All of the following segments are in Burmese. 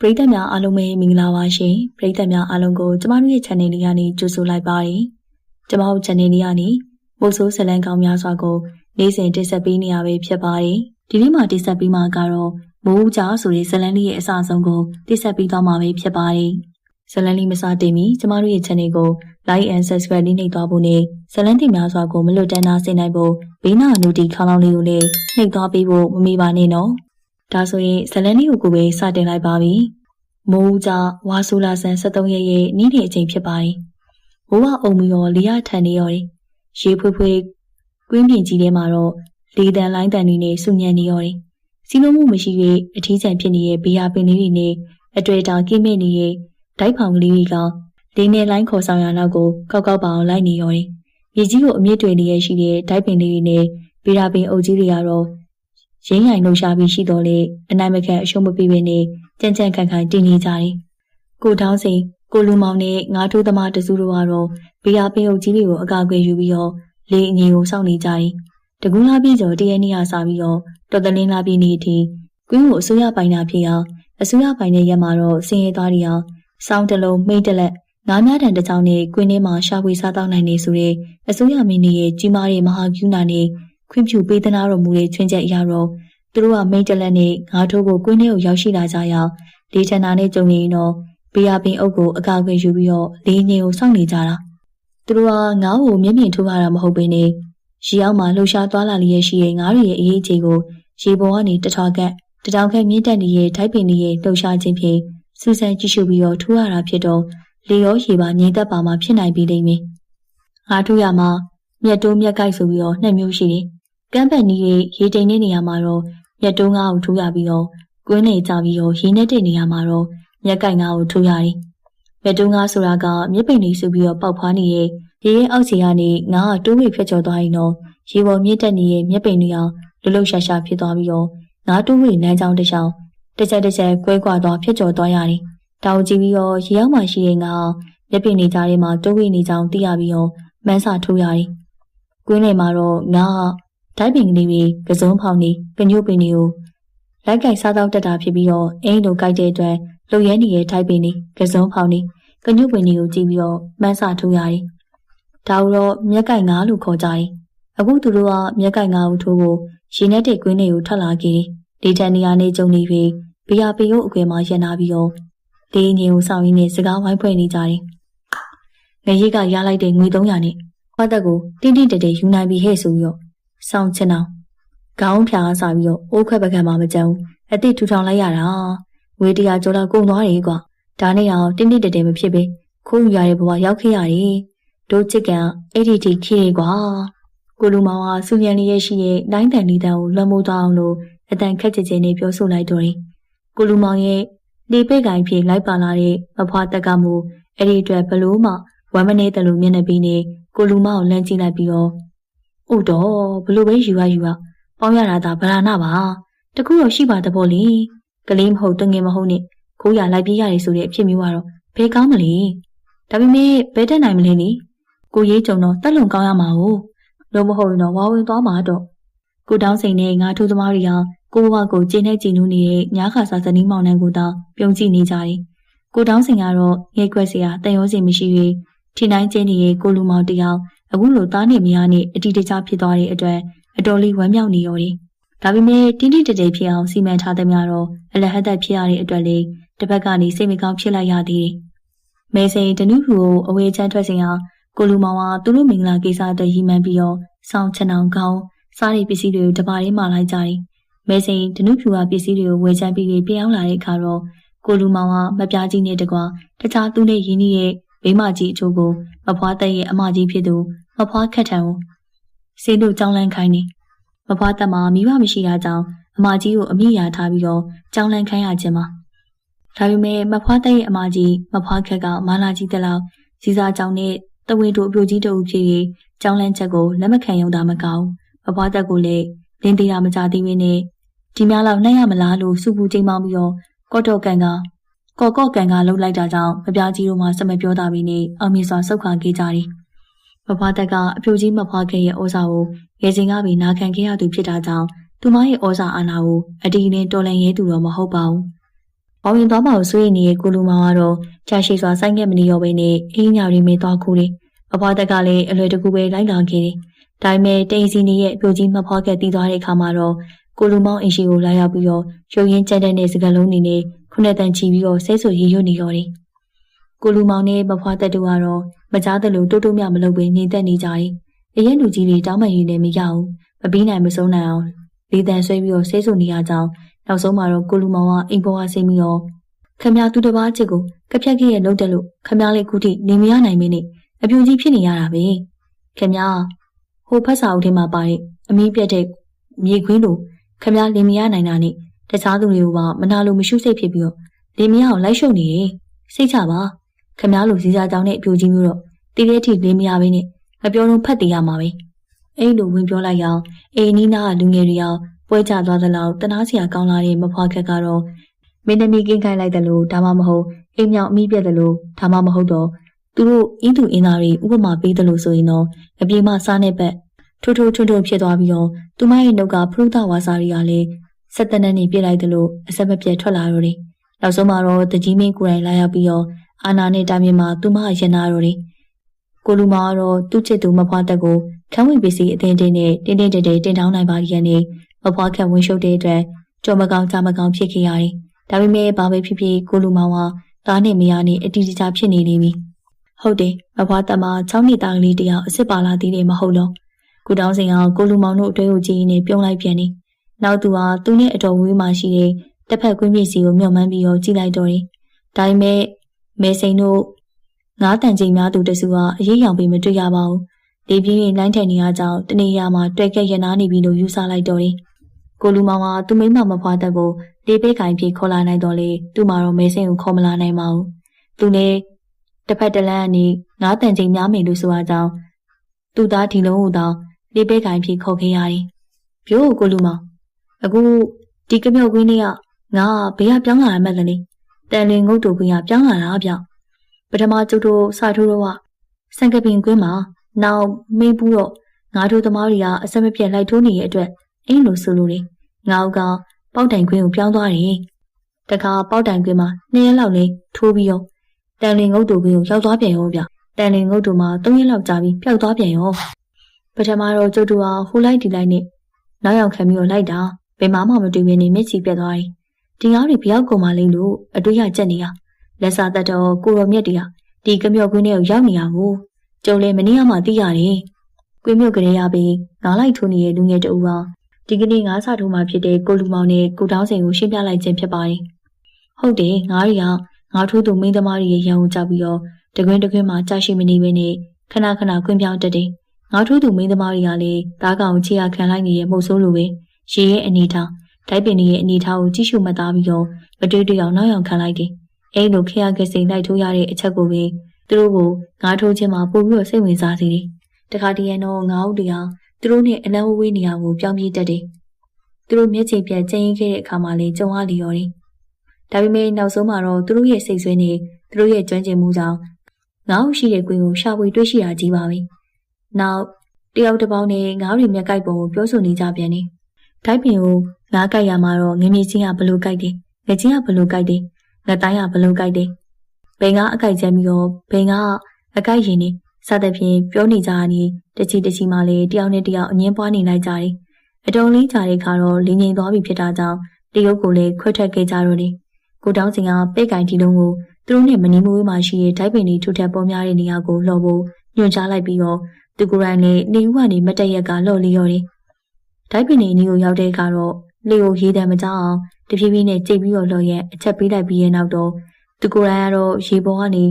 ပရိသတ်များအားလုံးပဲမင်္ဂလာပါရှင်ပရိသတ်များအားလုံးကိုကျမတို့ရဲ့ channel လေးကနေကြိုဆိုလိုက်ပါတယ်ကျမတို့ channel လေးကနေမို့ဆိုးဇလန်ကောင်းများစွာကိုနေ့စဉ်တင်ဆက်ပေးနေရပဲဖြစ်ပါတယ်ဒီနေ့မှာတင်ဆက်ပေးမှာကတော့မိုးဦးကြဆိုတဲ့ဇလန်လေးရဲ့အစအဆုံးကိုတင်ဆက်ပေးသွားမှာပဲဖြစ်ပါတယ်ဇလန်လေးမစတင်မီကျမတို့ရဲ့ channel ကို like and subscribe လေးနှိပ်သွားဖို့နဲ့ဇလန်တင်များစွာကိုမလွတ်တမ်းနာဆင်နိုင်ဖို့ဘေးနာအနုတီခေါင်းလောင်းလေးကိုလည်းနှိပ်သွားပေးဖို့မမေ့ပါနဲ့နော် ဒါဆိုရင်ဇလန်လေးကိုကိုပဲစတင်လိုက်ပါပြီ။မိုးဦးကြဝါဆူလာဆန်73ရက်ရဲ့နေ့နေ့အချိန်ဖြစ်ပါတယ်။မိုးကအုံမီရောလေရထန်နေရောတယ်။ရေဖွေးဖွေးကွင်းပြင်ကြီးထဲမှာတော့လေတန်လိုင်းတန်တွေနဲ့စုညံနေရောတယ်။စီးလုံးမှုမရှိ၍အထီးကျန်ဖြစ်နေတဲ့ဘီယာပင်လေးတွေနဲ့အတွေ့အတာကိမဲ့နေတဲ့ဒိုက်ဖောင်ကလေးတွေကလေနဲ့လိုင်းခေါ်ဆောင်ရနောက်ကိုကောက်ကောက်ပါအောင်လိုက်နေရောတယ်။မြေကြီးကိုအမြင့်တွေနေရရှိတဲ့ဒိုက်ပင်လေးတွေနဲ့ဘီယာပင်အုပ်ကြီးတွေကတော့ ရင်းရိုင်လှူရှားပြီးရှိတော်လေအနိုင်မခံအရှုံးမပေးဘဲနဲ့ကြံ့ကြံ့ခံခံတည်နေကြတယ်။ကိုတောင်းစိန်ကိုလူမောင်နဲ့ငါးထိုးသမားတစုတို့ကတော့ဘီယာပင်အုပ်ကြီးတွေကိုအကာအကွယ်ယူပြီးတော့လေအငြိမ်ကိုစောင့်နေကြတယ်။တကူးလာပြည်ကျော်တရနေ့ဟာစပြီးတော့တော်တလင်းလာပြည်နေ့အထိကွင်းကိုအစိုးရပိုင်တာဖြစ်အောင်အစိုးရပိုင်တဲ့ရက်မှာတော့စင်ရဲသွားရအောင်စောင်းတလုံးမိတ်တလက်ငါးများတန်တစ်ချောင်းနဲ့ကွင်းထဲမှာရှာဖွေစားတော့နိုင်နေဆိုတဲ့အစိုးရမင်းကြီးရဲ့ကြီးမားတဲ့မဟာကျူးနာနဲ့ ခွင့်ပြုပေးသနာတော်မူတဲ့ချွင်းချက်အရာတော့သူတို့ကမိတ်တလက်နဲ့ငါးထိုးကိုကွင်းထဲကိုရောက်ရှိလာကြရအောင်လေထန်တာနဲ့ကြုံနေရင်တော့ဘေးရပင်အုပ်ကိုအကာအကွယ်ယူပြီးတော့လေငင်ကိုစောင့်နေကြတာသူတို့ကငါးကိုမျက်မြင်ထိုးရတာမဟုတ်ဘဲနဲ့ရေအောက်မှာလှူရှားသွားလာလျက်ရှိတဲ့ငါးရဲ့အေးအေးချေကိုရေပေါ်ကနေတထောက်ကတထောင်ခန့်မြင့်တက်နေတဲ့ထိုက်ပင်ကြီးရဲ့လှူရှားခြင်းဖြင့်စူးစမ်းကြည့်ရှုပြီးတော့ထိုးရတာဖြစ်တော့လေရောရေပါငြိမ်သက်ပါမှဖြစ်နိုင်ပြီလိမ့်မယ်ငါးထိုးရမှာမြက်တိုးမြက်ကိုက်ဆိုပြီးတော့နှစ်မျိုးရှိတယ် ကမ်းပန်ကြီးရဲ့ရေတိမ်တဲ့နေရာမှာတော့မြက်တိုးငါးကိုထိုးရပြီးတော့ကွင်းနေကြပြီးတော့ရေနဲ့တဲ့နေရာမှာတော့မြက်ကိုက်ငါးကိုထိုးရတယ်။မြက်တုံးငါးဆိုတာကမြက်ပိန်လေးစုပြီးတော့ပေါက်ဖွားနေတဲ့ရေရဲ့အောက်ခြေကနေငါးကတိုးဝေဖြတ်ကျော်သွားရင်တော့ရေပေါ်မြင့်တက်နေတဲ့မြက်ပိန်တွေအောင်လှလှရှာရှာဖြစ်သွားပြီးတော့ငါးတိုးဝေနန်းချောင်းတစ်ချောင်းတစ်ချက်တစ်ချက်ကွဲကွာသွားဖြတ်ကျော်သွားရတယ်။တောင်ကြည့်ပြီးတော့ရေအောက်မှာရှိတဲ့ငါးမြက်ပိန်နေကြတဲ့မှာတိုးဝေနေချောင်းသိရပြီးတော့မန်းစာထိုးရတယ်။ကွင်းထဲမှာတော့ငါး ဒိုက်ပင်ကလေးတွေကစုံဖောင်းနေကညို့ပင်တွေကိုလိုက်ကင်စားတော့တက်တာဖြစ်ပြီးတော့အင်းတို့ကြိုက်တဲ့အတွက်လှုပ်ရဲနေတဲ့ထိုက်ပင်နေကစုံဖောင်းနေကညွတ်ပင်တွေကိုကြည့်ပြီးတော့မန်းစာထိုးရတယ်။ဒါတော့မြက်ကင်ငါလို့ခေါ်ကြတယ်။အခုသူတို့ကမြက်ကင်ငါကိုထိုးဖို့ရေနဲ့တဲ့ကွင်းတွေကိုထွက်လာခဲ့တယ်။ဒေတန်နေရာနေကြုံနေပြီးဘီယာပေရုပ်အကွယ်မှာရက်နာပြီးတော့လေးငင်ကိုစောင့်ရင်းနဲ့စကားဝိုင်းဖွဲ့နေကြတယ်။ငရေကရလိုက်တဲ့ငွေ300နဲ့ခွားသက်ကိုတင်းတင်းတဲတဲယူနိုင်ပြီးဟဲ့ဆိုပြီးတော့ စောင့်ချင်အောင်ခေါင်းဖြာစားပြီးတော့အိုးခွက်ပကံမှာမကြမ်းဘူးအတိထူထောင်လိုက်ရတာငွေတရာကျော်တော့ကုန်သွားတယ်ကွာဒါနဲ့အောင်တင်းတင်းတဲတဲမဖြစ်ပဲခိုးယူရတဲ့ဘဝရောက်ခဲ့ရတယ်တို့ချစ်ကန်အဲ့ဒီတီခေကွာကိုလူမောင်ဟာစူညံလေးရဲ့ရှိရဲ့နိုင်တန်လေးတန်ကိုလွှမ်းမိုးသွားအောင်လို့အတန်ခက်ကြကြနဲ့ပြောဆိုလိုက်တော့တယ်ကိုလူမောင်ရဲ့လေပိတ်ကိုင်ဖြစ်လိုက်ပါလာတဲ့မဖွားတက်ကမှုအဲ့ဒီအတွက်ဘလို့မှဝမ်းမနေတဲ့လူမျက်နှာပြီးနေကိုလူမောင်ကိုလမ်းကြည့်လိုက်ပြီးတော့ ဥတော်ဘလို့ပဲယူရယူရပေါင်းရတာဒါဗလာနာပါတခုတော့ရှိပါတဘောလေကလေးမဟုတ်တငယ်မဟုတ်နဲ့ခိုးရလိုက်ပြေးရတယ်ဆိုတဲ့အဖြစ်မျိုးကတော့ဘယ်ကောင်းမလဲဒါပေမဲ့ဘယ်တက်နိုင်မလဲလေကိုရေးကြုံတော့တက်လုံကောင်းရမှာ哦လို့မဟုတ်ရင်တော့ဝါဝင်သွားမှာတော့ကိုတောင်းစိန်နဲ့ငါထိုးသမားတွေကကိုဘဝကိုကျင်းနဲ့ကျင်းနူးနေတဲ့ညာခါစာဇနီးမောင်နှံကိုတောင်းပြုံးကြည့်နေကြတယ်ကိုတောင်းစိန်ကတော့ငဲကွက်စရာတန်ရောစင်မရှိ၍ထိနိုင်ကျင်းနေတဲ့ကိုလူမောင်တယောက် အခုလိုသားနဲ့မယားနဲ့အတီတကျဖြစ်သွားတဲ့အတွက်အတော်လေးဝမ်းမြောက်နေရောတယ်။ဒါပေမဲ့တင်းတိတတဲဖြစ်အောင်စီမံထားသည်များတော့အလဟတ်သက်ဖြစ်ရတဲ့အတွက်လေတစ်ဖက်ကနေစိတ်မကောင်းဖြစ်လိုက်ရသေးတယ်။မဲစိန်တနုဖူကိုအဝေးချမ်းထွက်စဉ်ဟာကိုလူမောင်ကသူတို့မင်္ဂလာကိစ္စအတွက်ရည်မှန်းပြီးတော့စောင်းချန်အောင်ကောင်းစားတဲ့ပစ္စည်းတွေကိုတပါးလေးမှလိုက်ကြတယ်။မဲစိန်တနုဖူကပစ္စည်းတွေကိုဝယ်ချမ်းပြီးပြန်အောင်လာတဲ့အခါတော့ကိုလူမောင်ကမပြားကြီးနဲ့တကွာတခြားသူနဲ့ရင်းနှီးရဲ့ မိမကြီးအချို့ကိုမဖွားတဲ့ရဲ့အမကြီးဖြစ်သူမဖွားခက်ထံကိုဆေးတို့ကြောင်းလန်းခိုင်းနေမဖွားသက်မှာမိဘမရှိတာကြောင့်အမကြီးကိုအမိရာထားပြီးတော့ကြောင်းလန်းခိုင်းရခြင်းပါဒါပေမဲ့မဖွားတဲ့ရဲ့အမကြီးမဖွားခက်ကမာလာကြီးတဲ့လောက်စီစာကြောင်နဲ့တဝင်းတို့အပြိုကြီးတို့ဖြစ်ပြီးကြောင်းလန်းချက်ကိုလက်မခံရုံသာမကောင်းမဖွားသက်ကိုလည်းလင်းသေးတာမကြသေးဘဲနဲ့ဒီများလောက်နှိုက်ရမလားလို့စုပူချိန်မောင်းပြီးတော့ကော့တော့ကန်က ကော်ကော့ကန်ကလှုပ်လိုက်တာကြောင့်မပြားကြီးတို့မှစမပြောတာပြီးနေအောင်မြင်စွာဆုတ်ခါခဲ့ကြတယ်မဖွားသက်ကအပြိုကြီးမဖွားခဲ့ရဲ့ဩဇာကိုငယ်စဉ်ကပြီးနာခံခဲ့ရသူဖြစ်တာကြောင့်သူမရဲ့ဩဇာအာဏာကိုအတီးနဲ့တော်လန်ရဲသူတော့မဟုတ်ပါဘူး။မောင်ရင်သွားပါကိုဆွေးနေတဲ့ကိုလူမောင်ကတော့ကြာရှိစွာဆိုင်ခဲ့မနေရောဘဲနဲ့အင်းညာရီမေသွားခုတယ်။အဖွားတက်ကလည်းအလွယ်တကူပဲလိုက်လာခဲ့တယ်။ဒါပေမဲ့တိန်စီနေရဲ့အပြိုကြီးမဖွားခဲ့တီးသွားတဲ့အခါမှာတော့ကိုလူမောင်အင်ရှိကိုလာရောက်ပြီးတော့ရုပ်ရင်းကြက်တဲ့စကလုံးနေနဲ့ ခုနှစ်တန်ချီပြီးတော့ဆဲဆူရီရွတ်နေရောတယ်။ကိုလူမောင်နဲ့မဖွားတက်တူကတော့မကြားသလိုတိုးတိုးမြမလုပ်ပဲနေသက်နေကြတယ်။အရင်လူကြီးတွေတောင်းပန်ရည်နဲ့မရဘူး။မပြီးနိုင်မဆုံးနိုင်အောင်လေးတန်ဆွဲပြီးတော့ဆဲဆူနေရကြောင်းနောက်ဆုံးမှာတော့ကိုလူမောင်ကအိမ်ပေါ်ကဆင်းပြီးတော့ခမရသူတစ်ပါးချစ်ကိုကဖြတ်ကြီးရဲ့လုံးတက်လို့ခမရလေးခုထိနေမရနိုင်မင်းနဲ့အပြူကြီးဖြစ်နေရတာပဲခမရဟိုဖက်စာအုပ်ထဲမှာပါတဲ့အမီးပြက်တဲ့မြေခွင်းလိုခမရလင်မရနိုင်တာနဲ့ တခြားသူတွေကမနာလိုမရှုစိတ်ဖြစ်ပြီးတော့လင်မရအောင်လိုက်ရှုပ်နေတယ်စိတ်ချပါခမရလိုစီစားကြောင်းနဲ့အပြူကြီးမျိုးတော့တည်တဲ့ထိလင်မရဘဲနဲ့မပြောတော့ဖတ်တည်ရမှာပဲအဲ့လိုဝင်ပြောလိုက်အောင်အေနီနာကလူငယ်တွေအောင်ပွဲကြသွားသလောက်တနာစရာကောင်းလာတဲ့မဖွားခက်ကတော့မင်းသမီးကင်းခိုင်းလိုက်တယ်လို့ဒါမှမဟုတ်အိမ်မြောင်အမိပြက်တယ်လို့ဒါမှမဟုတ်တော့သူတို့အင်းသူအင်းသားတွေဥပမာပေးတယ်လို့ဆိုရင်တော့အပြေမစားနေပတ်ထိုးထိုးထွန်းထွန်းဖြစ်သွားပြီးတော့သူမရဲ့နှုတ်ကဖရုဒဝါစာတွေကလည်း ဆက်တနန်းနေပြစ်လိုက်တယ်လို့အဆက်မပြတ်ထွက်လာတော့တယ်။နောက်ဆုံးမှာတော့တကြီးမင်းကိုယ်တိုင်လာရောက်ပြီးတော့အာနာနဲ့တာမြင်မှာသူမရင်နာတော့တယ်။ကိုလူမာကတော့သူ့ချစ်သူမဖွားတက်ကိုခန်းဝင်ပစ္စည်းအတင်းတင်းနဲ့တင်းတင်းတဲတဲတင်တောင်းနိုင်ပါရတဲ့မဖွားခန့်ဝင်ရှုပ်တဲ့အတွက်ကြော်မကောင်းကြမကောင်းဖြစ်ခဲ့ရတယ်။ဒါပေမဲ့ဘာပဲဖြစ်ဖြစ်ကိုလူမောင်ကသားနဲ့မယားနဲ့အတီးတကြဖြစ်နေနေပြီ။ဟုတ်တယ်မဖွားတက်မှာ6နှစ်သားကလေးတယောက်အစ်စ်ပါလာသေးတယ်မဟုတ်လို့ကုတောင်းစင်ကကိုလူမောင်တို့အတွဲကိုကြည့်နေပြုံးလိုက်ပြန်နေ။ နောက်သူဟာသူနဲ့အတော်ဝေးမှရှိတဲ့တစ်ဖက်ကွင်းမြေစီကိုမျှော်မှန်းပြီးတော့ကြည့်လိုက်တော့တယ်။ဒါပေမဲ့မဲစိန်တို့ငါးတန်ချိန်များသူတစုဟာအရေးရောင်ပြီးမတွေ့ရပါဘူး။လေပြင်းရင်လိုင်းထန်နေရကြောင်းတနေရာမှာတွေ့ခဲ့ရနာနေပြီလို့ယူဆလိုက်တော့တယ်။ကိုလူမောင်ကသူမိမမဖွာတဲ့ကိုလေပေးကင်ပြေခေါ်လာနိုင်တော့လေသူ့မှာတော့မဲစိန်ကိုခေါ်မလာနိုင်ပါဘူး။သူနဲ့တစ်ဖက်တလန်းကနေငါးတန်ချိန်များမယ်လို့ဆိုအကြောင်းသူသားဒီလုံးဟူသောလေပေးကင်ပြေခေါ်ခဲ့ရတယ်။ပြို့ကိုလူမောင် အခုဒီကမြောက်ကွင်းလေးကငါဘေးကပြောင်းလာရမှတ်တယ်လေ။တန်လင်ငုတ်တူကွင်းကပြောင်းလာတာဗျ။ပထမကျုပ်တို့စာထိုးတော့ကစံကပင်ကွင်းမှာနောက်မေးဘူးတော့ငါတို့သမားတွေကအဆက်မပြတ်လိုက်ထိုးနေတဲ့အတွက်အင်းလိုဆိုလို့လေငါကပေါက်တိုင်ကွင်းကိုပြောင်းသွားတယ်တခါပေါက်တိုင်ကွင်းမှာနှစ်ရက်လောက်လေးထိုးပြီးရောတန်လင်ငုတ်တူကွင်းကိုရောက်သွားပြန်ရောဗျတန်လင်ငုတ်တူမှာ၃ရက်လောက်ကြာပြီးပျောက်သွားပြန်ရောပထမတော့ကျုပ်တို့ကဟိုလိုက်ဒီလိုက်နဲ့နောက်ရောက်ခံပြီးတော့လိုက်တာ ဘယ်မှမမတွေ့ဘဲနေမျက်ချီပြတ်သွားတယ်ဒီငါးတွေဘယောက်ကုန်မှလိမ့်လို့အတွေ့ရကြက်နေတာလက်စာတတ်တော့ကိုရောမြက်တွေကဒီကမြော့ကွင်းထဲကိုရောက်နေရကိုကျုံလေမနေ့ကမှသိရတယ်။ကွေးမြို့ကလေးရပြီးငါးလိုက်ထိုးနေတဲ့လူငယ်တဦးဟာဒီကနေ့ငါးစာထိုးမှဖြစ်တဲ့ကိုလူမောင်နဲ့ကိုတောင်းစိန်ကိုရှင်းပြလိုက်ခြင်းဖြစ်ပါတယ်။ဟုတ်တယ်ငါးရီကငါထိုးသူမိန်းသမားတွေရဲ့ရန်ကိုကြောက်ပြီးတော့တကွင်းတကွင်းမှာကြာရှိမနေဘဲနဲ့ခဏခဏကွင်းပြောင်းတက်တယ်။ငါထိုးသူမိန်းသမားတွေကလည်းတားကောင်ချေရခံလိုက်နေတဲ့မှုဆိုးလိုပဲ ရေရဲ့အနေထားဒိုက်ပင်ရဲ့အနေထားကိုကြည့်ရှုမှတ်သားပြီးတော့မတွေးတွေ့အောင်နောက်ရောက်ခံလိုက်တယ်။အဲလိုခရခစိန်လိုက်ထိုးရတဲ့အချက်ကိုပဲသူတို့ကိုငါးထိုးခြင်းမှာပို့ပြီးတော့စိတ်ဝင်စားစေတယ်။တခါတည်းရန်တော့ငါးဦးတရားသူတို့နဲ့အလံဝေးနေရကိုပြောင်းပြေးတတ်တယ်။သူတို့မျက်ခြေပြတ်ကျင်းခဲ့တဲ့အခါမှလည်းကြုံရလီရောတယ်။ဒါပေမဲ့နောက်ဆုံးမှာတော့သူတို့ရဲ့စိတ်ဆွေးနေသူတို့ရဲ့ကျွမ်းကျင်မှုကြောင့်ငါ့ရှိတဲ့ကွင်းကိုရှာဖွေတွေ့ရှိရကြီးပါပဲ။နောက်တယောက်တစ်ပေါင်းနဲ့ငါးရီမြက်ကိုက်ပုံကိုပြောဆိုနေကြပြန်တယ်။ ထိုက်ပင်ကိုငါးကိုက်ရမှာတော့ငမြချင်းကဘလို့ကိုက်တယ်။ငချင်းကဘလို့ကိုက်တယ်။ငတိုင်းကဘလို့ကိုက်တယ်ဘိန်ကအကိုက်ချမ်းပြီးတော့ဘိန်ကအကိုက်ရင်နေစသဖြင့်ပြောနေကြတာတချီတချီမှလည်းတယောက်နဲ့တယောက်အငင်းပွားနေလိုက်ကြတယ်။အတုံးလေးကြတဲ့ခါတော့လင်းငိမ်သွားပြီဖြစ်တာကြောင့်တရုတ်ကိုလည်းခွဲထွက်ခဲ့ကြတော့တယ်။ကိုတောင်းစင်ကပဲ့ကင်တီလုံးကိုသူတို့နဲ့မနီမဝေးမှရှိတဲ့ဒိုက်ပင်တွေထူထပ်ပေါ်များတဲ့နေရာကိုလှော်ဖို့ညွှန်ကြားလိုက်ပြီးတော့သူကိုယ်တိုင်လည်းနေဦးကနေမတက်ရက်ကလှော်လျော်တယ်။ ဒိုက်ပင်တွေနီကိုရောက်တဲ့အခါတော့လေကိုရေးတယ်မကြောက်အောင်တဖြည်းဖြည်းနဲ့ကြိတ်ပြီးတော့လှော်ရက်အချက်ပေးလိုက်ပြီးရဲ့နောက်တော့သူကိုယ်တိုင်ကတော့ရေပေါ်ကနေ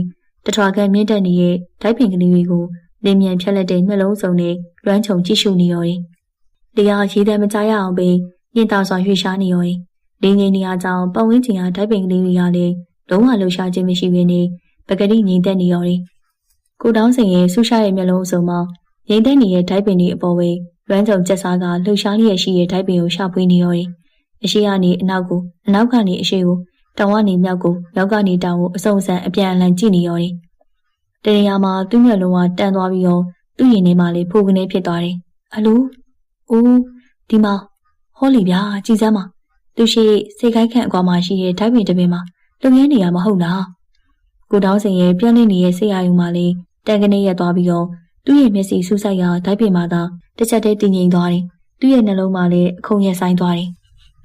တထွာကန်မြင့်တက်နေတဲ့ဒိုက်ပင်ကလေးတွေကိုလင်းမြန်ဖြက်လက်တဲ့နှလုံးစုံနဲ့လွမ်းခြုံကြည့်ရှုနေရောတယ်။လေယာရေတယ်မကြရအောင်ပဲညင်တာစွာရွှေ့ရှားနေရောတယ်။လင်းငိန်နေရကြောင်းပတ်ဝန်းကျင်ကဒိုက်ပင်ကလေးတွေကလည်းလုံးဝလှူရှားခြင်းမရှိဘဲနဲ့ပကတိငြိမ်သက်နေရောတယ်။ကိုတောင်းစင်ရဲ့ဆူရှာရဲ့မျက်လုံးအစုံမှာငြိမ်သက်နေတဲ့ဒိုက်ပင်တွေအပေါ်ပဲ လွမ်းခြုံကျက်စားကလှူရှားလျက်ရှိတဲ့ဒိုက်ပင်ကိုရှာဖွေနေရောတယ်။အရှိကနေအနောက်ကိုအနောက်ကနေအရှိကိုတောင်ကနေမြောက်ကိုမြောက်ကနေတောင်ကိုအစုံစံအပြန်အလှန်ကြည့်နေရောတယ်။တနေရာမှာသူ့မျက်လုံးကတန်သွားပြီးတော့သူ့ရင်ထဲမှာလေးဖိုကနေဖြစ်သွားတယ်။အလိုအိုးဒီမှာဟောလီဗျာကြည်စမ်းပါသူရှိစိတ်ခိုက်ခန့်အကွာမှာရှိတဲ့ဓာတ်ပင်တစ်ပင်မှာလုပ်ငန်းနေရမဟုတ်လားကိုတောင်းစင်ရဲ့ပြောင်းနေနေတဲ့စိတ်အာရုံမှလည်းတန်ကနေရက်သွားပြီးတော့ သူ့ရဲ့မျက်စိစူးစိုက်ရာဓာတ်ပြင်မှာသာတစ်ချက်တည်းတည်ငြိမ်သွားတယ်သူ့ရဲ့နှလုံးမှာလည်းအခုံရက်ဆိုင်သွားတယ်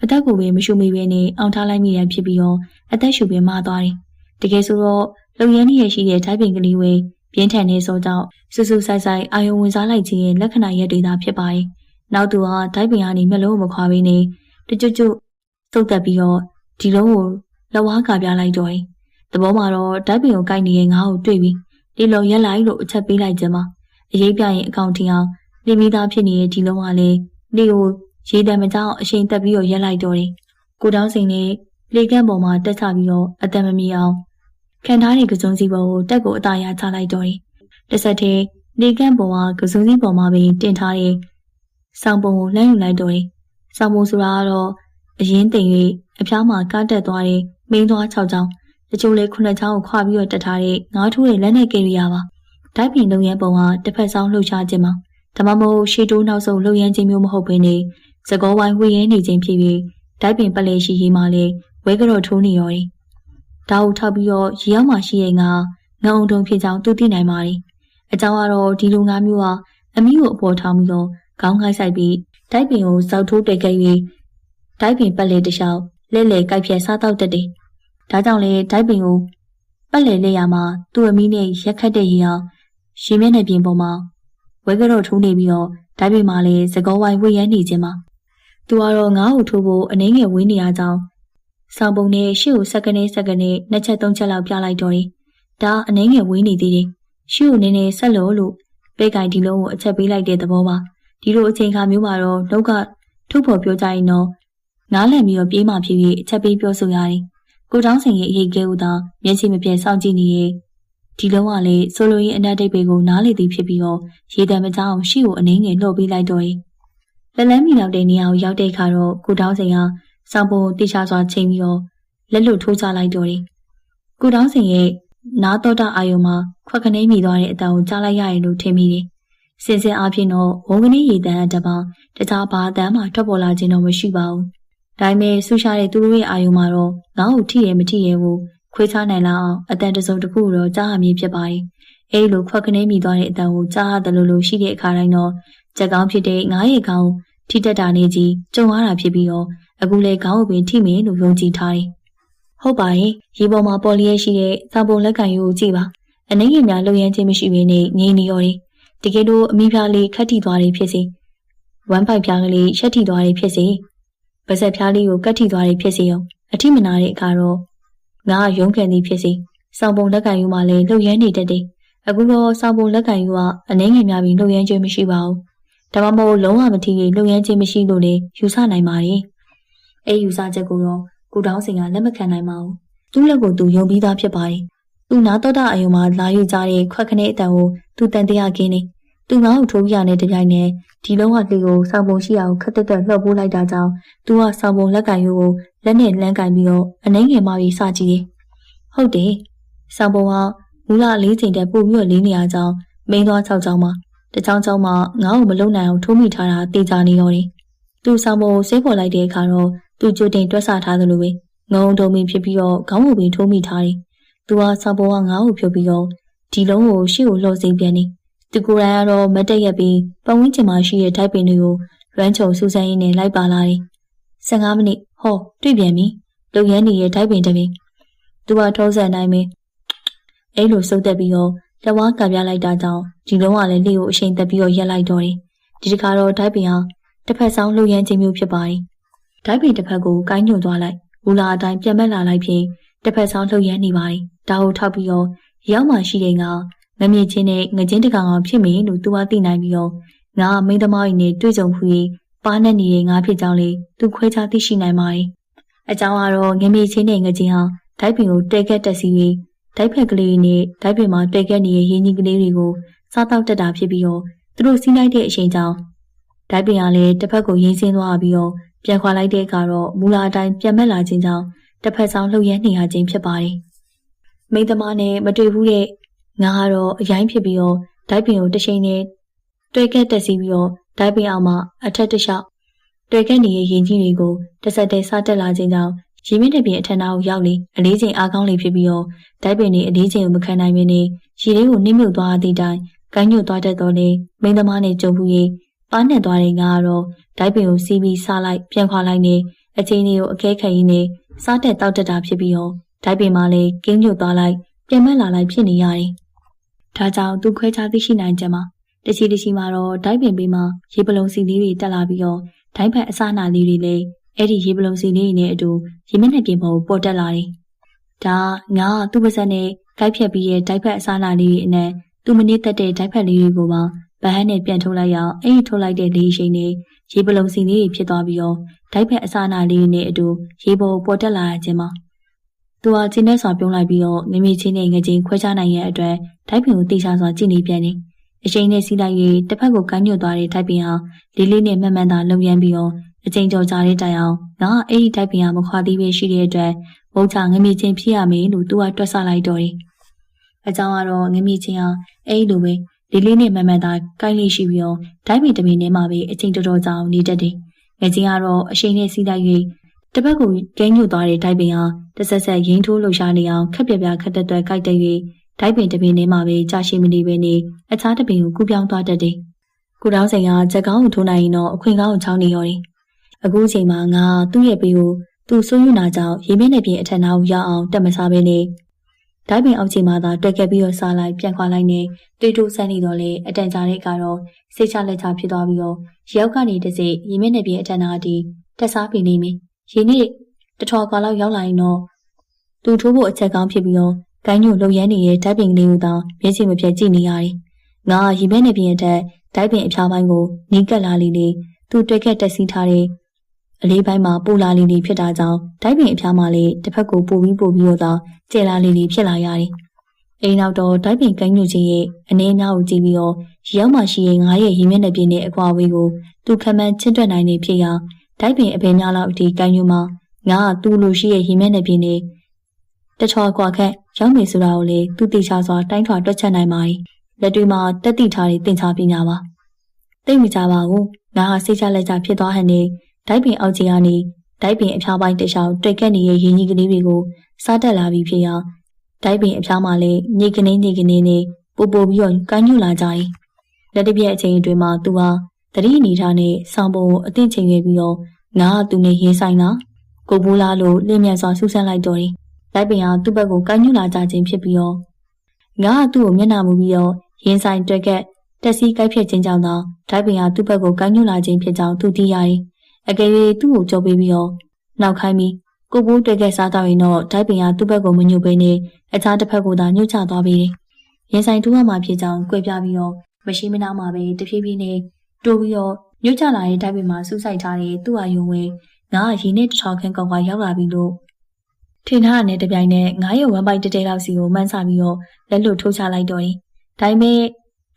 အသက်ကိုပဲမရှူမိပဲနဲ့အောင်ထားလိုက်မိတယ်ဖြစ်ပြီးတော့အသက်ရှူပင်မသွားတယ်တကယ်ဆိုတော့လုံရမ်းနေရရှိတဲ့ဓာတ်ပြင်ကလေးဝဲပြင်းထန်နေသောကြောင့်စူးစူးဆိုင်ဆိုင်အာယုံဝင်စားလိုက်ခြင်းရဲ့လက္ခဏာရက်တွေသာဖြစ်ပါတယ်နောက်သူဟာဓာတ်ပြင်ကနေမျက်လုံးမခွာဘဲနဲ့တကြွကြွသုတ်တက်ပြီးတော့ဒီလုံးကိုလက်ဝါးကပြလိုက်တော့တယ်။သဘောမှာတော့ဓာတ်ပင်ကိုကိုက်နေတဲ့ငါ့ကိုတွေ့ပြီးဒီလိုရက်လိုက်လို့အချက်ပေးလိုက်ခြင်းပါ အရေးပြရင်အကောင့်ထင်အောင်နေမိသားဖြစ်နေတဲ့ဒီလုံးကလည်းနေကိုရေတံမကြောက်အချိန်တက်ပြီးတော့ရက်လိုက်တော့တယ်။ကိုတောင်းစိန်နဲ့လေကန့်ပေါ်မှာတက်ချပြီးတော့အတံမမီအောင်ခံထားတဲ့ကစုံစီပေါ်ကိုတက်ကိုအသာရချလိုက်တော့တယ်။တစ်ဆက်တည်းလေကန့်ပေါ်ကကစုံစီပေါ်မှာပင်တင်ထားတဲ့ဆောင်းပုံကိုလှမ်းယူလိုက်တော့တယ်။ဆောင်းပုံဆိုတာကတော့အရင်တင်၍အဖျားမှာကားတက်သွားတဲ့မင်းသွား၆ချောင်းတချို့လေခုနှစ်ချောင်းကိုခွာပြီးတော့တက်ထားတဲ့ငါးထိုးတဲ့လက်နဲ့ကိရိယာပါ။ ဓာတ်ပြင်လုံရန်ပုံဟာတစ်ဖက်ဆောင်လှုပ်ရှားခြင်းမှာဒါမှမဟုတ်ရှေးတိုးနောက်ဆုံးလှုပ်ရမ်းခြင်းမျိုးမဟုတ်ဘဲနဲ့သကောဝိုင်းဝေရဲနေခြင်းဖြစ်ပြီးဓာတ်ပြင်ပလဲရှိရေးမှလည်းဝဲကြော့ထိုးနေရောတယ်။ဒါကိုထောက်ပြီးတော့ရေရောက်မှရှိရဲ့ငါငုံတုံဖြစ်ကြောင်းသူသိနိုင်ပါတယ်။အကြောင်းကတော့ဒီလိုငါမျိုးဟာအမိကိုအပေါ်ထောင်ပြီးတော့ခေါင်းခိုက်ဆိုင်ပြီးဓာတ်ပင်ကိုစောက်ထိုးတွေ့ခဲ့၍ဓာတ်ပင်ပတ်လေတခြားလဲလဲကြိုက်ပြဲစားတော့တတ်တယ်။ဒါကြောင့်လေဓာတ်ပင်ကိုပတ်လေလေးရမှာသူ့အမိနဲ့ရက်ခတ်တဲ့ရေအောင် ရေမျက်နှာပြင်ပေါ်မှာဝဲကတော့ထိုးနေပြီးတော့ဓာတ်ပင်မှာလည်းသကောဝိုင်းဝေရမ်းနေခြင်းမှာသူကတော့ငါ့ကိုထိုးဖို့အနေငယ်ဝင်းနေရကြောင်းဆောင်ပုံနဲ့ရှေ့ကိုစက္ကနဲ့စက္ကနဲ့နှစ်ချက်သုံးချက်လောက်ပြလိုက်တော့တယ်။ဒါအနေငယ်ဝင်းနေသေးတယ်။ရှေ့ကိုနည်းနည်းဆက်လို့လို့ပဲကင်ဒီလုံးကိုအချက်ပေးလိုက်တဲ့သဘောပါ။ဒီလိုအချိန်ခါမျိုးမှာတော့လောက်ကထုတ်ဖို့ပြောကြရင်တော့နားလည်ပြီးတော့ပြေးမှဖြစ်ပြီးအချက်ပေးပြောဆိုရတယ်။ကိုတောင်းစင်ရဲ့အရေးကဲဦးသာမျက်စိမပြတ်စောင့်ကြည့်နေရဲ့ ဒီလုံးကလည်းဆိုလိုရင်းအနက်တိတ်တွေကိုနားလေသည်ဖြစ်ပြီးတော့ရေတံမကြောင်ရှေ့ကိုအနေငယ်လှုပ်ပေးလိုက်တော့တယ်။လက်လန်းမီလောက်တဲ့နေရာကိုရောက်တဲ့အခါတော့ကိုတောင်းစင်ကစောင်းပုံတိချစွာချိန်ပြီးတော့လက်လွတ်ထိုးချလိုက်တော့တယ်။ကိုတောင်းစင်ရဲ့နားတော့တအာယုံမှာခွက်ကနေမိသွားတဲ့အတန်ကိုကြားလိုက်ရရင်လို့ထင်မိတယ်။စင်စင်အားဖြင့်တော့ဝုန်းကနေရေတံအတပါတခြားဘာအတန်မှထွက်ပေါ်လာခြင်းတော့မရှိပါဘူး။ဒါပေမဲ့ဆူရှာတဲ့သူတို့ရဲ့အာယုံမှာတော့ငါ့ကိုထိရဲမထိရဲဘူး ခွေးချနိုင်လောက်အောင်အတန်တစုံတစ်ခုတော့ကြားရမည်ဖြစ်ပါ၏။အဲဒီလိုခွက်ကနေမိသွားတဲ့အတန်ကိုကြားရတယ်လို့လို့ရှိတဲ့အခါတိုင်းတော့ကြက်ကောင်းဖြစ်တဲ့ငါးရေကောင်းထိတက်တာနေကြီးကြုံရတာဖြစ်ပြီးတော့အခုလေခေါင်းကိုပင်ထိမယ်လို့ယုံကြည်ထားတယ်။ဟုတ်ပါရဲ့ရေပေါ်မှာပေါ်လျက်ရှိတဲ့စာပုံလက်ကန်ယူကိုကြည့်ပါ။အနေငယ်များလုံရမ်းခြင်းမရှိဘဲနဲ့ငြိမ်နေရော်တယ်။တကယ်လို့အမိဖျားလေးခတ်ထိသွားတယ်ဖြစ်စေ။ဝမ်းပိုက်ဖျားကလေးရှက်ထိသွားတယ်ဖြစ်စေ။ပါဆက်ဖျားလေးကိုကတ်ထိသွားတယ်ဖြစ်စေရောအထိမနာတဲ့အခါတော့ ငါရုံးခံသည်ဖြစ်စေစောင်ပုံလက်ကန်ယူမှလည်းလှုပ်ရမ်းနေတတ်တယ်။အခုတော့စောင်ပုံလက်ကန်ယူကအနေငယ်များပြီးလှုပ်ရမ်းခြင်းမရှိပါဘူး။ဒါမှမဟုတ်လုံးဝမထီရင်လှုပ်ရမ်းခြင်းမရှိလို့လေယူဆနိုင်ပါတယ်။အဲယူဆချက်ကိုတော့ကိုတောင်းစင်ကလက်မခံနိုင်ပါဘူး။သူ့လက်ကိုသူယုံပြီးသားဖြစ်ပါတယ်။သူနာတော့တဲ့အယုံမှာလာယူကြတဲ့ခွက်ခနဲ့အတန်ကိုသူတန်တရားကင်းနေ။ သူငါ့ကိုထိုးပြရတဲ့တပြိုင်နက်ဒီလုံးဝလေကိုစောင်ပုံရှိအောင်ခက်တက်တက်လှုပ်ပိုးလိုက်တာကြောင့်သူကစောင်ပုံလက်ကန်ယူကိုလက်နဲ့လမ်းကင်ပြီးတော့အနေငယ်မှပြီးစကြည့်တယ်။ဟုတ်တယ်။စောင်ပုံကမူလလေးချိန်တက်ပို့ပြီးတော့လေးနေရကြောင်းမင်းသွား၆ချောင်းမှာတချောင်းချောင်းမှာငါ့ကိုမလုံနိုင်အောင်ထိုးမိထားတာတေချာနေတော့တယ်။သူဆောင်ပုံကိုဆေးပေါ်လိုက်တဲ့အခါတော့သူကြိုတင်တွက်ဆထားသလိုပဲငုံတုံမင်းဖြစ်ပြီးတော့ခေါင်းကိုပင်ထိုးမိထားတယ်။သူကဆောင်ပုံကငါ့ကိုဖြုတ်ပြီးတော့ဒီလုံးကိုရှေ့ကိုလှော်စိမ့်ပြန်နေ။ သူကိုယ်တိုင်ကတော့မတက်ရက်ပြီးပတ်ဝန်းကျင်မှာရှိတဲ့ထိုက်ပင်တွေကိုလွမ်းချုံစူးစမ်းရင်းနဲ့လိုက်ပါလာတယ်။15မိနစ်ဟောတွေ့ပြန်ပြီ။လုံရမ်းနေတဲ့ထိုက်ပင်တစ်ပင်သူကထုံးစံနိုင်ပဲအဲ့လိုစုပ်သက်ပြီးတော့လက်ဝါးကပြလိုက်တာကြောင့်ဒီလုံးကလည်းလေကိုအချိန်သက်ပြီးတော့ရက်လိုက်တော့တယ်ဒီတခါတော့ဒိုက်ပင်ဟာတစ်ဖက်ဆောင်လှုပ်ရမ်းခြင်းမျိုးဖြစ်ပါတယ်ဒိုက်ပင်တစ်ဖက်ကိုကိုင်းညွန်သွားလိုက်ဘူလာအတိုင်းပြန်မက်လာလိုက်ဖြင့်တစ်ဖက်ဆောင်လှုပ်ရမ်းနေပါတယ်ဒါကိုထောက်ပြီးတော့ရောက်မှရှိတဲ့ငါ မမြင်ချင်းနဲ့ငကြင်းတကောင်အောင်ဖြစ်မယ်လို့သူကသိနိုင်ပြီးတော့ငါမိန်းသမားကြီးနဲ့တွေ့ကြုံခွေပါနဲ့နေတဲ့ငါဖြစ်ကြောင်းလေသူခွဲခြားသိရှိနိုင်ပါတယ်အကြောင်းကတော့ငမေချင်းနဲ့ငကြင်းဟာဒိုက်ပင်ကိုတဲကက်တက်စီပြီးဒိုက်ဖက်ကလေးနဲ့ဒိုက်ပင်မှာတဲကက်နေတဲ့ရင်းကြီးကလေးတွေကိုစားတောက်တက်တာဖြစ်ပြီးတော့သူတို့စီးလိုက်တဲ့အချိန်ကြောင့်ဒိုက်ပင်ကလည်းတစ်ဖက်ကိုရင်းစင်းသွားပြီးတော့ပြန်ခွာလိုက်တဲ့အခါတော့မူလာအတိုင်းပြန်မက်လာခြင်းကြောင့်တစ်ဖက်ဆောင်လှုပ်ရမ်းနေရခြင်းဖြစ်ပါတယ်။မိသမားနဲ့မတွေ့ဘူးတဲ့ ငါကတော့အရင်ဖြစ်ပြီးတော့ဒိုက်ပင်ကိုတစ်ချိန်နဲ့တွေ့ကက်တက်စီပြီးတော့ဒိုက်ပင်အောင်မှအထက်တလျှောက်တွေ့ကက်နေတဲ့ရင်ကြီးတွေကိုတစ်ဆက်တည်းစားတက်လာခြင်းကြောင့်ရေမင်းတဲ့ပြင်အထက်နာကိုရောက်လေအလေးချိန်အားကောင်းလေဖြစ်ပြီးတော့ဒိုက်ပင်နေအလေးချိန်ကိုမခံနိုင်မင်းနေရေလေးကိုနှိမ့်မြုပ်သွားသည့်တိုင်ကိုင်းညွတ်သွားတတ်တော်လေမိန်းသမားနဲ့ကြုံဘူးရေးပါနဲ့သွားတဲ့ငါကတော့ဒိုက်ပင်ကိုစီးပြီးစားလိုက်ပြန်ခွာလိုက်နေအချိန်လေးကိုအခဲခံရင်းနေစားတက်တောက်တက်တာဖြစ်ပြီးတော့ဒိုက်ပင်မှလည်းကင်းညွတ်သွားလိုက်ပြန်မက်လာလိုက်ဖြစ်နေရတယ်။ ဒါကြောင့်သူခွဲခြားသိရှိနိုင်ကြမှာတချီတချီမှာတော့ဒိုက်ပင်ပေးမှာရေပလုံစီလေးတွေတက်လာပြီးတော့ဒိုက်ဖက်အစနာလေးတွေလည်းအဲ့ဒီရေပလုံစီလေးတွေနဲ့အတူရေမျက်နှာပြင်ပေါ်ပေါ်တက်လာတယ်။ဒါငါသူ့ပါစက်နဲ့ကိုက်ဖြတ်ပြီးရဲ့ဒိုက်ဖက်အစနာလေးတွေအနက်သူမနစ်သက်တဲ့ဒိုက်ဖက်လေးတွေကိုပါဗဟန်းနဲ့ပြန်ထုတ်လိုက်ရအောင်အဲ့ဒီထုတ်လိုက်တဲ့လေးရှိန်နဲ့ရေပလုံစီလေးတွေဖြစ်သွားပြီးတော့ဒိုက်ဖက်အစနာလေးတွေနဲ့အတူရေပေါ်ပေါ်တက်လာခြင်းမှာ သူဟာချင်းနဲ့စွာပြုံးလိုက်ပြီးတော့ငမေချင်းနဲ့ငချင်းခွဲခြားနိုင်ရဲ့အတွက်ဒိုက်ပင်ကိုတိချစွာကြည့်နေပြန်တယ်။အချိန်နဲ့စီးလိုက်၍တစ်ဖက်ကိုကမ်းညွတ်သွားတဲ့ဒိုက်ပင်ဟာလေးလေးနဲ့မှန်မှန်သာလုံပြန်ပြီးတော့အချိန်ကျော်ကြာတဲ့တိုင်အောင်ငါအဲ့ဒီဒိုက်ပင်ဟာမခွာသေးပဲရှိတဲ့အတွက်ဘုံချငမေချင်းဖြစ်ရမယ်လို့သူကတွက်ဆလိုက်တော့တယ်။အကြောင်းကတော့ငမေချင်းဟာအဲ့ဒီလိုပဲလေးလေးနဲ့မှန်မှန်သာကိုင်းလေးရှိပြီးတော့ဒိုက်ပင်တမင်ထဲမှာပဲအချိန်တော်တော်ကြာအောင်နေတတ်တယ်။ငချင်းကတော့အချိန်နဲ့စီးလိုက်၍ တစ်ပတ်ကိုကျင်းညွတ်သွားတဲ့ဒိုက်ပင်ဟာတဆက်ဆက်ရင်းထိုးလှုပ်ရှားနေအောင်ခက်ပြပြခက်တက်တွဲကြိုက်တဲ့၍ဒိုက်ပင်တစ်ပင်ထဲမှာပဲကြာရှိမနေပဲနေအခြားတစ်ပင်ကိုကူးပြောင်းသွားတတ်တယ်။ကိုတောင်းစိန်ကချက်ကောင်းကိုထိုးနိုင်ရင်တော့အခွင့်ကောင်းကိုချောင်းနေရော်တယ်။အခုချိန်မှာငါသူ့ရဲ့ပေးကိုသူ့ဆွေးညွှန်တာကြောင့်ရေမင်းနဲ့ပြင်အထက်နာကိုရောက်အောင်တက်မစားပဲနေဒိုက်ပင်အောက်ချိန်မှာသာတွက်ခဲ့ပြီးတော့စားလိုက်ပြန်ခွာလိုက်နေတွေ့တူဆန်းနေတော့လေအတန်ကြာတဲ့ကတော့စိတ်ချလက်ချဖြစ်သွားပြီးတော့ရောက်ကနေတစိရေမင်းနဲ့ပြင်အထက်နာတီတက်စားပြီးနေပြီ။ ရေနေ့တထော်ကွာလောက်ရောက်လာရင်တော့သူထိုးဖို့အချက်ကောင်းဖြစ်ပြီးတော့ကိုင်းညိုလှုပ်ရမ်းနေတဲ့ဓာတ်ပင်ကလေးကိုတောင်မျက်စိမပြတ်ကြည့်နေရတယ်။ငါရေဘဲနဲ့ပြင်တဲ့ဓာတ်ပင်အဖျားပိုင်းကိုနီးကပ်လာလေးလေးသူတွေ့ခဲ့တက်စီးထားတဲ့အလေးပိုင်းမှာပူလာလေးလေးဖြစ်တာကြောင့်ဓာတ်ပင်အဖျားမှလည်းတစ်ဖက်ကိုပိုပြီးပိုပြီးတော့ကျဲလာလေးလေးဖြစ်လာရတယ်။အိမ်နောက်တော့ဓာတ်ပင်ကိုင်းညိုချင်းရဲ့အနေအများကိုကြည့်ပြီးတော့ရောက်မှရှိရင်ငါရဲ့ရေမျက်နှာပြင်နဲ့အကွာဝေးကိုသူခံမှန်းချင်းတွက်နိုင်နေဖြစ်ရာ ဓာတ်ပင်အပင်များလောက်အထိကိုင်းညိုမှာငါကသူ့လိုရှိရဲ့ရေမျက်နှာပြင်နဲ့တချော်ကွာခက်ရောက်နေဆိုတာကိုလေသူတိချစွာတိုင်းထွာတွက်ချက်နိုင်ပါ යි လက်တွေမှာတက်တိထားတဲ့သင်္ချာပညာပါသိမကြပါဘူးငါဟာစိတ်ချလက်ချဖြစ်သွားဟန်နေဒိုက်ပင်အောက်ကြီးကနေဒိုက်ပင်အဖျားပိုင်းတခြားတွေ့ခဲ့နေတဲ့ရင်းကြီးကလေးတွေကိုစားတက်လာပြီးဖြစ်ရာဒိုက်ပင်အဖျားမှလည်းညိကနေညိကနေနဲ့ပို့ပို့ပြီးတော့ကိုင်းညွလာကြ යි လက်တစ်ပြက်အချိန်အတွင်းမှာသူဟာ တတိအနေထားနဲ့ဆောင်းပုံကိုအသင့်ချိန်ခဲ့ပြီးတော့ငါကသူနဲ့ရေးဆိုင်တာကိုဘူးလားလို့လင်းမြန်စွာဆူဆန်းလိုက်တော့တယ်လိုက်ပင်ဟာသူ့ဘက်ကိုကိုင်းညွလာကြခြင်းဖြစ်ပြီးတော့ငါကသူ့ကိုမျက်နှာမူပြီးတော့ရင်ဆိုင်တွက်ကတက်စီကိုက်ဖြတ်ခြင်းကြောင့်တော့ဒိုက်ပင်ဟာသူ့ဘက်ကိုကိုင်းညွလာခြင်းဖြစ်ကြောင်းသူသိရတယ်အကယ်၍သူ့ကိုကြော်ပေးပြီးတော့နောက်ခိုင်းပြီးကိုဘူးတွက်ကစားတော့ရင်တော့ဒိုက်ပင်ဟာသူ့ဘက်ကိုမညှို့ပေးနေအခြားတစ်ဖက်ကိုသာညှို့ချသွားပြီးတယ်ရင်ဆိုင်ထူးမှဖြစ်ကြောင်းကြွယ်ပြပြီးတော့မရှိမနာမှာပဲတဖြည်းဖြည်းနဲ့ တိုးပြီးတော့ညှို့ချလာတဲ့ဒိုက်ပင်မှာစူးစိုက်ထားတဲ့သူ့အာယုံဝဲငါကရေနဲ့တထောင်ခန့်ကောက်ကရောက်လာပြီလို့ထင်ထားတဲ့တပြိုင်နက်ငါရဲ့ဝမ်ပိုက်တဲတဲလောက်စီကိုမှန်းဆပြီးတော့လက်လွတ်ထိုးချလိုက်တော့တယ်။ဒါပေမဲ့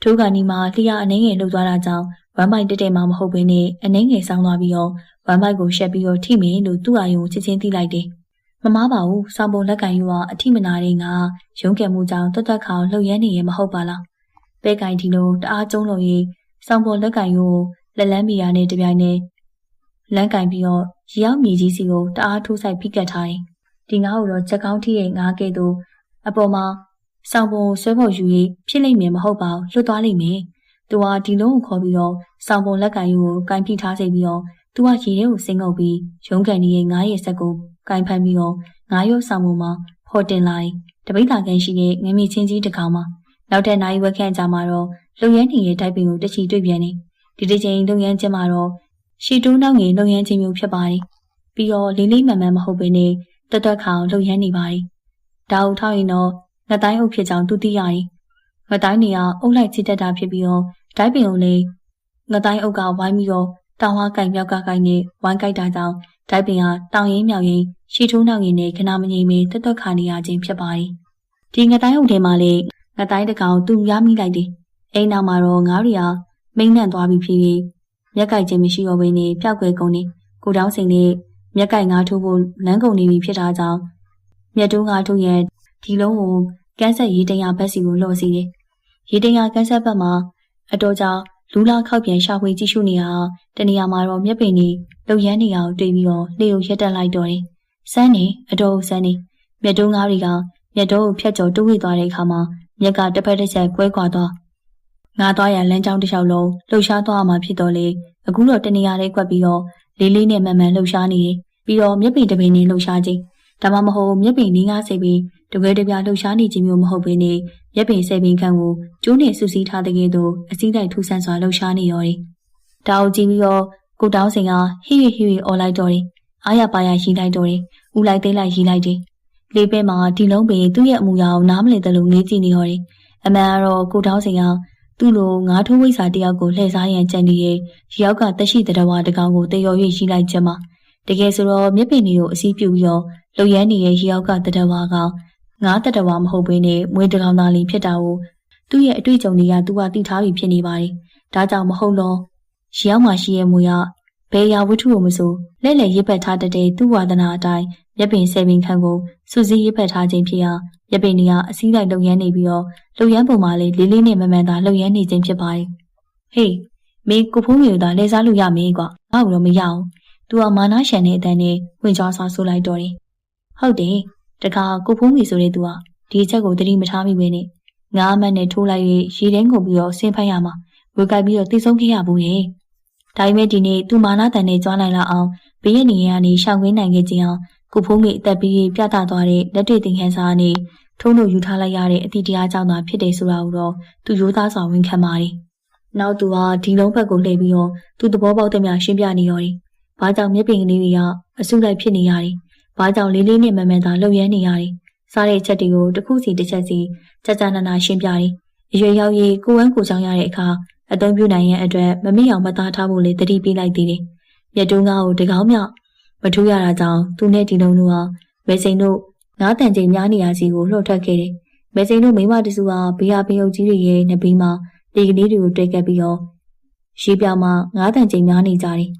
ထိုးကနီမှာလျှာအနေငယ်လှုပ်သွားတာကြောင့်ဝမ်ပိုက်တဲတဲမှမဟုတ်ဘဲနဲ့အနေငယ်ဆောင်းသွားပြီးတော့ဝမ်ပိုက်ကိုရှက်ပြီးတော့ထိမိလို့သူ့အာယုံကိုချက်ချင်းသိလိုက်တယ်။မမားပါဘူး။ဆောင်းပုံလက်ကန်ယူကအထိမနာတဲ့ငါရုံးကဲမှုကြောင့်တွတ်တွတ်ခေါလှုပ်ရမ်းနေရမဟုတ်ပါလား။ပဲကင်ဒီလိုတအားကျုံးလို့ရေး ဆောင်းပုံလက်ကန်ယူကိုလက်လန်းမီယာနဲ့တပြိုင်နက်လမ်းကင်ပြီးတော့ရီရောက်မြေကြီးစီကိုတအားထိုးဆိုင်ဖိကတ်ထားတယ်။ဒီငါ့ကိုတော့ချက်ကောင်းထီးရဲ့ငါးကဲ့သို့အပေါ်မှာဆောင်းပုံဆွဲဖို့ယူရေးဖြစ်လိမ့်မယ်မဟုတ်ပါဘူးလွတ်သွားလိမ့်မယ်။သူကဒီလုံးကိုခေါ်ပြီးတော့ဆောင်းပုံလက်ကင်ယူကိုကင်ဖိထားစိပြီးတော့သူကရေထဲကိုဆင်းငုပ်ပြီးရုံးကန်ကြီးရဲ့ငါးရဲ့ဆက်ကိုကင်ဖမ်းပြီးတော့ငါးရုပ်ဆောင်းပုံမှာဖော်တင်လိုက်တပိတ်တာကန်ရှိတဲ့ငမီချင်းကြီးတစ်ကောင်မှာနောက်တဲ့နိုင်ဝက်ခန့်ကြမှာတော့ လုံရမ်းနေရဲ့တိုက်ပင်ကိုတချီတွေ့ပြန်နေဒီတစ်ချိန်လုံရမ်းကျမှာတော့ရှီတိုးနောက်ငယ်လုံရမ်းခြင်းမျိုးဖြစ်ပါတယ်။ပြီးတော့လေးလေးမှန်မှန်မဟုတ်ဘဲနဲ့တသက်ခေါင်လုံရမ်းနေပါတယ်။ဒါအုပ်ထောက်ရင်တော့ငတိုင်းအုပ်ဖြစ်ကြောင်းသူသိရတယ်။ငတိုင်းနေကအုပ်လိုက်ချစ်တတ်တာဖြစ်ပြီးတော့ဒိုက်ပင်ကိုလေငတိုင်းအုပ်ကဝိုင်းပြီးတော့တောင်ဝါကင်မြောက်ကကိုင်နဲ့ဝိုင်းကြိုက်တာကြောင့်ဒိုက်ပင်ကတောင်ရင်းမြောက်ရင်းရှီထိုးနောက်ရင်းနဲ့ခနာမငြိမ်မီတသက်ခါနေရခြင်းဖြစ်ပါတယ်။ဒီငတိုင်းအုပ်ထဲမှာလေငတိုင်းတကောင်သူရမိလိုက်တယ်။ အိမ်နောက်မှာတော့ငါးရီယာမိမ့်နှံ့သွားပြီဖြစ်ပြီးမျက်ကြိုက်ခြင်းမရှိတော့ဘဲနဲ့ပျောက်ကွယ်ကုန်နေကိုတောင်းစိန်နဲ့မျက်ကြိုက်ငါထိုးဖို့လမ်းကုန်နေပြီဖြစ်တာကြောင့်မျက်တိုးငါထိုးရဲ့ဒီလုံးကိုကန်းဆက်ရေးတရာဘက်စီကိုလှော်စီတယ်။ရေးတရာကန်းဆက်ဘက်မှာအတော်ကြာလူလာခောက်ပြန်ရှာဖွေကြည့်ရှုနေတာတနေရာမှာတော့မျက်ပင်ကြီးလုံရမ်းနေအောင်တွေ့ပြီးတော့လေကိုရက်တက်လိုက်တော့တယ်စမ်းနေအတော်စမ်းနေမြတ်တုံးငါးတွေကမြတ်တုံးကိုဖြတ်ကျော်တိုးဝေသွားတဲ့အခါမှာမြက်ကတစ်ဖက်တစ်ချက်ကွဲကွာသွား ငါသွားရလမ်းကြောင်းတစ်လျှောက်လုံးလှုပ်ရှားသွားမှာဖြစ်တော့လေအခုတော့တနေရာလေးကွက်ပြီးတော့လေးလေးနဲ့မှန်မှန်လှုပ်ရှားနေတယ်ပြီးတော့မျက်ပင်တစ်ပင်နဲ့လှုပ်ရှားခြင်းဒါမှမဟုတ်မျက်ပင်လေးငါးစိတ်ပြီးတကယ်တပြလှုပ်ရှားနေခြင်းမျိုးမဟုတ်ဘဲနဲ့မျက်ပင်စိတ်ပင်ခန့်ကိုကျိုးနဲ့ဆူစီးထားတဲ့ကဲ့သို့အစည်းတိုက်ထူဆန်းစွာလှုပ်ရှားနေရောတယ်။တောင်ကြည့်ပြီးတော့ကိုတောင်းစင်ကဟိဟိဟိဟိအော်လိုက်တော့တယ်။အားရပါရရှိလိုက်တော့တယ်။ဦးလိုက်သိလိုက်ရီလိုက်တယ်။လေးပဲမှာဒီလုံးပင်သူ့ရဲ့အမူအရာကိုနားမလည်တယ်လို့ငေးကြည့်နေရောတယ်။အမှန်ကတော့ကိုတောင်းစင်က သူ့လိုငါးထိုးဝိစာတယောက်ကိုလှည့်စားရန်ကြံနေရဲ့ရောက်ကတက်ရှိတဲ့တဝါတကောင်ကိုတေရော်၍ရှိလိုက်ချက်မှာတကယ်ဆိုတော့မျက်ပင်တွေကိုအစည်းပြုပြီးတော့လုံရမ်းနေတဲ့ရောက်ကတတဝါကငါးတတဝါမဟုတ်ဘဲနဲ့မွေးတကောင်သားလေးဖြစ်တာကိုသူ့ရဲ့အတွေ့အကြုံတွေကသူကသိထားပြီးဖြစ်နေပါတယ်။ဒါကြောင့်မဟုတ်တော့ရောက်မှရှိရဲ့မူရဘယ်ရာဝတ္ထုကိုမဆိုလက်လက်ရစ်ပတ်ထားတဲ့သူ့ဝါဒနာအတိုင်းမျက်ပင်ဆယ်ပင်ခန့်ကိုစူးစီးရစ်ပတ်ထားခြင်းဖြစ်ရာ မျက်ပင်တွေကအစည်းလိုက်လုံရမ်းနေပြီးတော့လုံရမ်းပုံမှာလေးလေးလေးနဲ့မမှန်သာလုံရမ်းနေခြင်းဖြစ်ပါတယ်။ဟေးမင်းကိုဖုံးမျိုးသာလဲစားလို့ရမင်းကွာ။ငါ့ကိုတော့မရအောင်။ तू ကမာနာရှန်တဲ့အတန်းနဲ့ဝင်ကြွားစားဆိုလိုက်တော့တယ်။ဟုတ်တယ်။တခါကိုဖုံးမျိုးဆိုတဲ့ तू ကဒီအချက်ကိုသတိမထားမိပဲနဲ့ငါးအမတ်နဲ့ထိုးလိုက်၍ရေထဲငုံပြီးတော့ဆင်းဖက်ရမှာဝေကြိုက်ပြီးတော့တိတ်ဆုံးခဲ့ရဘူးရဲ့။ဒါပေမဲ့ဒီနေ့ तू မာနာတန်နဲ့ကြွားနိုင်လာအောင်ဘေးရဲ့နေရာကနေရှောင်ကွင်းနိုင်ခဲ့ခြင်းအောင်ကိုဖုံးမျိုးအသက်ပြီးပြသသွားတဲ့လက်တွေ့သင်ခန်းစာအနေ ထုံးလို့ယူထားလိုက်ရတဲ့အသည့်တရားကြောင့်သာဖြစ်တယ်ဆိုတာကိုတော့သူရိုးသားစွာဝန်ခံပါတယ်။နောက်သူဟာဒီလုံးဘက်ကိုလှည့်ပြီးတော့သူသဘောပေါက်တဲ့များရှင်းပြနေရောတယ်။ဘာကြောင့်မျက်ပင်ကလေးတွေကအဆုလိုက်ဖြစ်နေရတယ်။ဘာကြောင့်လေးလေးနဲ့မမှန်သာလှုပ်ရမ်းနေရတယ်။စားတဲ့အချက်တွေကိုတစ်ခုစီတစ်ချက်စီကြကြနာနာရှင်းပြတယ်။အရွယ်ရောက်ရေးကိုဝမ်းကိုချောင်းရတဲ့အခါအသုံးပြုနိုင်ရန်အတွက်မမေ့အောင်မသားထားဖို့လေတတိပေးလိုက်သေးတယ်။မြတ်တုံးကားကိုတကောင်းမြောက်မထူးရတာကြောင့်သူနဲ့ဒီလုံးတို့ဟာဝဲစိန်တို့ ငားတန်ချိန်များနေရစီကိုလှုပ်ထွက်ခဲ့တယ်။မဲစိန်တို့မိမတစုဟာဘေးဟာဘေးအုပ်ကြီးတွေရဲ့နှပီးမှာဒီကလေးတွေကိုတွေ့ခဲ့ပြီးတော့ရှိပြမှာငားတန်ချိန်များနေကြတယ်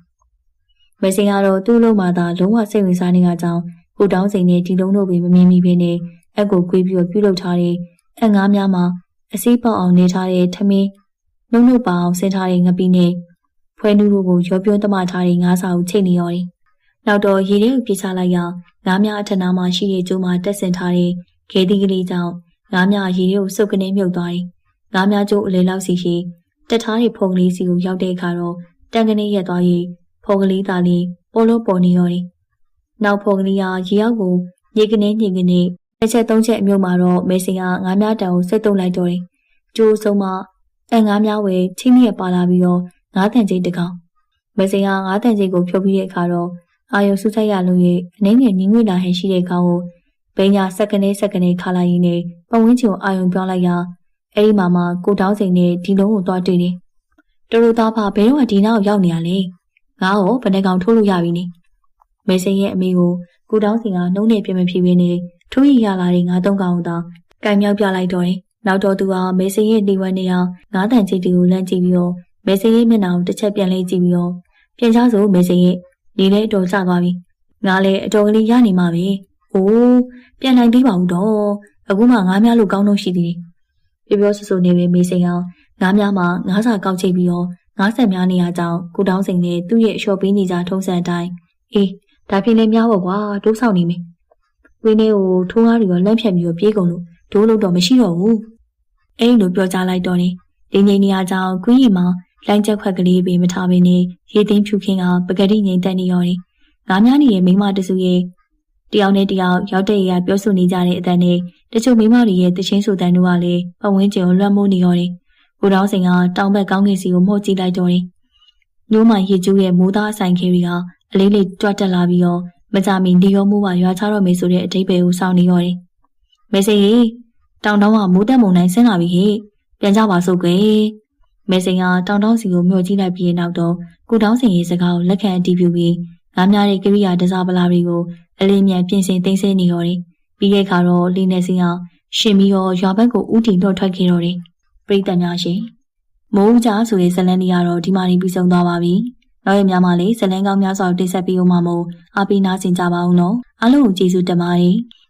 ။မဲစိန်ကတော့သူ့လုံးမှာသာလုံးဝစိတ်ဝင်စားနေတာကြောင့်ကိုတောင်းစိန်နဲ့ဒီလုံးတို့ပဲမမြင်မိဘဲနဲ့အက်ကိုကွေးပြီးတော့ပြုတ်လုပ်ထားတဲ့အက်ငားများမှာအစိပေါက်အောင်နေထားတဲ့ထမင်းနှုတ်နှုတ်ပါအောင်ဆင်းထားတဲ့ငပီးနဲ့ဖွဲနူးတို့ကိုရောပြောတမထားတဲ့ငါးစာကိုချိတ်နေရတယ်။နောက်တော့ရေထဲကိုပြေးချလိုက်ရ ငါးများအထက်နားမှာရှိတဲ့ကျိုးမှာတက်ဆင်ထားတဲ့ခဲသီးကလေးကြောင့်ငါးများရေထဲကိုစုပ်ကနေမြုပ်သွားတယ်။ငါးများကျိုးအလေလောက်စီရှိတက်ထားတဲ့ဖုန်ကလေးစီကိုရောက်တဲ့အခါတော့တန်ကနေရက်သွား၍ဖုန်ကလေးသားလေးပေါ်လို့ပေါ်နေရောတယ်။နောက်ဖုန်ကလေးကရေရောက်ကိုညေကနေညေကနေတစ်ချက်သုံးချက်အမြုပ်မှာတော့မေစင်ကငါးများတံကိုစိတ်တုံလိုက်တော့တယ်။ကျိုးဆုံးမှအငါးများဝဲချင်းမြက်ပါလာပြီးတော့ငါးတန်ချင်းတကောင်မေစင်ကငါးတန်ချင်းကိုဖြုတ်ပြီးတဲ့အခါတော့ အာယုဆုထိုက်ရလို့၍အနေငယ်ငင်းငွေလာဟန်ရှိတဲ့ကောင်ကိုဘိညာစက္ကနေစက္ကနေခါလိုက်ရင်းနဲ့ပဝင်းချင်ကိုအာယုံပြောင်းလိုက်ရအဲ့ဒီမှာမှကိုတောင်းစိန်နဲ့ဒီလုံးကိုသွားတွေ့တယ်။တူတူသားဖဘယ်တော့မှဒီနောက်ရောက်နေရလဲ။ငါ့ကိုဘယ်နှကောင်ထိုးလို့ရပြီနေ။မေစိန်ရဲ့အမေကိုကိုတောင်းစိန်ကနှုံးနဲ့ပြမဖြေပေးနေထိုးရရလာတဲ့ငါးသုံးကောင်ကိုသာကံမြောက်ပြလိုက်တော့တယ်။နောက်တော့သူကမေစိန်ရဲ့ဒီဝက်နေအောင်ငါးတန်ချီတီကိုလန့်ကြည့်ပြီးတော့မေစိန်ရဲ့မျက်နှာကိုတစ်ချက်ပြန်လေးကြည့်ပြီးတော့ပြန်ချဆိုမေစိန်ရဲ့ နေလည်းအတော်ကျသွားပြီငါလည်းအတော်ကလေးရနေမှာပဲအိုးပြန်နိုင်သေးပါဘူးတော့အခုမှငါးများလို့ကောင်းတော့ရှိသေးတယ်ပြောပြောဆဆနေပဲမေးစိန်အောင်ငါးများမှငါးစာကောက်ချိတ်ပြီးတော့ငါးဆက်များနေရကြောင်းကိုတောင်းစိန်နဲ့သူ့ရဲ့အလျှော်ပေးနေကြထုံးစံအတိုင်းအေးဒါဖြစ်နေများပေါ့ကွာဒိုးဆောင်နေမယ်ဝင်းလေးကိုထိုးကားပြီးတော့လန့်ဖြတ်ပြီးတော့ပြေးကုန်လို့ဒိုးလို့တော့မရှိတော့ဘူးအဲ့လိုပြောကြလိုက်တော့နေဒီငိမ့်နေရကြောင်းကွင်းရီမှာ လိုင်းချက်ခွက်ကလေးပဲမထားဘဲနဲ့ရေသိမ်းဖြူခင်းကပကတိငိမ့်တက်နေရောတယ်။ငါများနေတဲ့မိမတစုရဲ့တယောက်နဲ့တယောက်ရောက်တဲ့ရပြောဆိုနေကြတဲ့အတန်နဲ့တချို့မိမတွေရဲ့တချင်းဆိုတန်တို့ကလည်းပဝင်းကျင်ကိုလွှမ်းမိုးနေရောတယ်။ကိုတော်စင်ကတောင်ဘက်ကောင်းကင်စီကိုမှုတ်ကြည့်လိုက်တော့တယ်။ညိုးမှရေကျူးရဲ့မိုးသားဆိုင်ခဲတွေကအလေးလေးတွတ်တက်လာပြီးတော့မကြမီဒီရောမိုးပါရွာချတော့မယ်ဆိုတဲ့အတိတ်ပဲကိုစောင့်နေရောတယ်။မေစေကြီးတောင်တောင်ကမိုးတက်မုန်တိုင်းဆင်းလာပြီဟဲ့ပြန်ကြပါစို့ကွယ် မေစိန်ကတောင်တောင်စီကိုမျှော်ကြည့်လိုက်ပြီးနောက်တော့ကိုတောင်းစင်ရဲ့စကားကိုလက်ခံအတည်ပြုပြီးငားများတဲ့ကိရိယာတစားပလာတွေကိုအလေးမြန်ပြင်ဆင်သိမ်းဆည်းနေရောတယ်။ပြီးတဲ့အခါတော့လီနေစင်ကရှင်ပြီးတော့ရွာဘက်ကိုဥတီတော့ထွက်ခဲ့တော့တယ်။ပြည်သက်များရှင်မိုးကြဆိုတဲ့ဇလန်တွေကတော့ဒီမှာနေပြီးဆုံးသွားပါပြီ။နောက်ရများမှလည်းဇလန်ကောင်းများစွာတိဆက်ပြီးဦးမှာမို့အပီနာဆင်ကြပါဦးနော်။အားလုံးကိုကျေးဇူးတင်ပါတယ်။